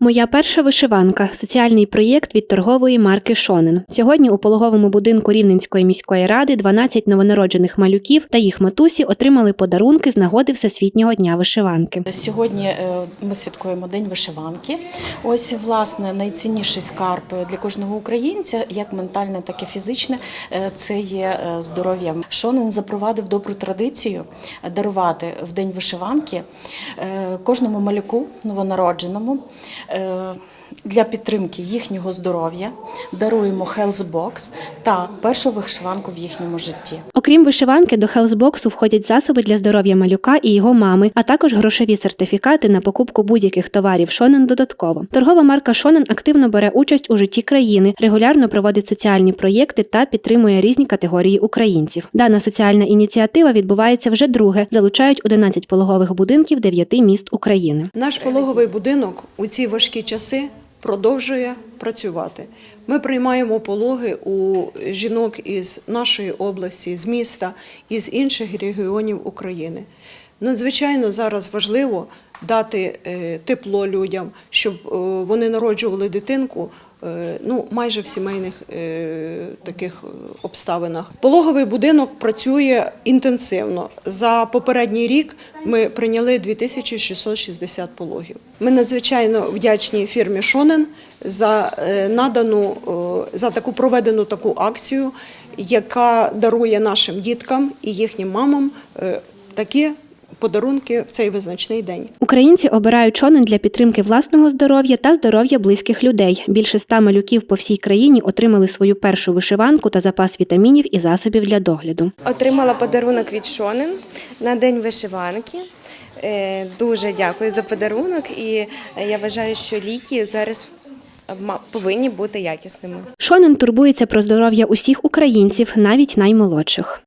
Моя перша вишиванка соціальний проєкт від торгової марки Шонен. Сьогодні у пологовому будинку Рівненської міської ради 12 новонароджених малюків та їх матусі отримали подарунки з нагоди Всесвітнього дня вишиванки. Сьогодні е, ми святкуємо День вишиванки. Ось власне найцінніший скарб для кожного українця, як ментальне, так і фізичне, е, це є е, здоров'я. Шонен запровадив добру традицію дарувати в день вишиванки кожному малюку новонародженому. Uh, Для підтримки їхнього здоров'я даруємо Health Box та першу вишиванку в їхньому житті. Окрім вишиванки, до хелсбоксу входять засоби для здоров'я малюка і його мами, а також грошові сертифікати на покупку будь-яких товарів Шонен додатково. Торгова марка Шонен активно бере участь у житті країни, регулярно проводить соціальні проєкти та підтримує різні категорії українців. Дана соціальна ініціатива відбувається вже друге. Залучають 11 пологових будинків 9 міст України. Наш пологовий будинок у ці важкі часи продовжує працювати. Ми приймаємо пологи у жінок із нашої області, з міста із інших регіонів України. Надзвичайно зараз важливо дати е, тепло людям, щоб е, вони народжували дитинку. Е, Ну, майже в сімейних е, таких обставинах. Пологовий будинок працює інтенсивно. За попередній рік ми прийняли 2660 пологів. Ми надзвичайно вдячні фірмі Шонен за е, надану за таку проведену таку акцію, яка дарує нашим діткам і їхнім мамам такі подарунки в цей визначний день. Українці обирають Шонен для підтримки власного здоров'я та здоров'я близьких людей. Більше ста малюків по всій країні отримали свою першу вишиванку та запас вітамінів і засобів для догляду. Отримала подарунок від Шонен на день вишиванки. Е, Дуже дякую за подарунок, і е, я вважаю, що ліки зараз ма- повинні бути якісними. Шонен турбується про здоров'я усіх українців, навіть наймолодших.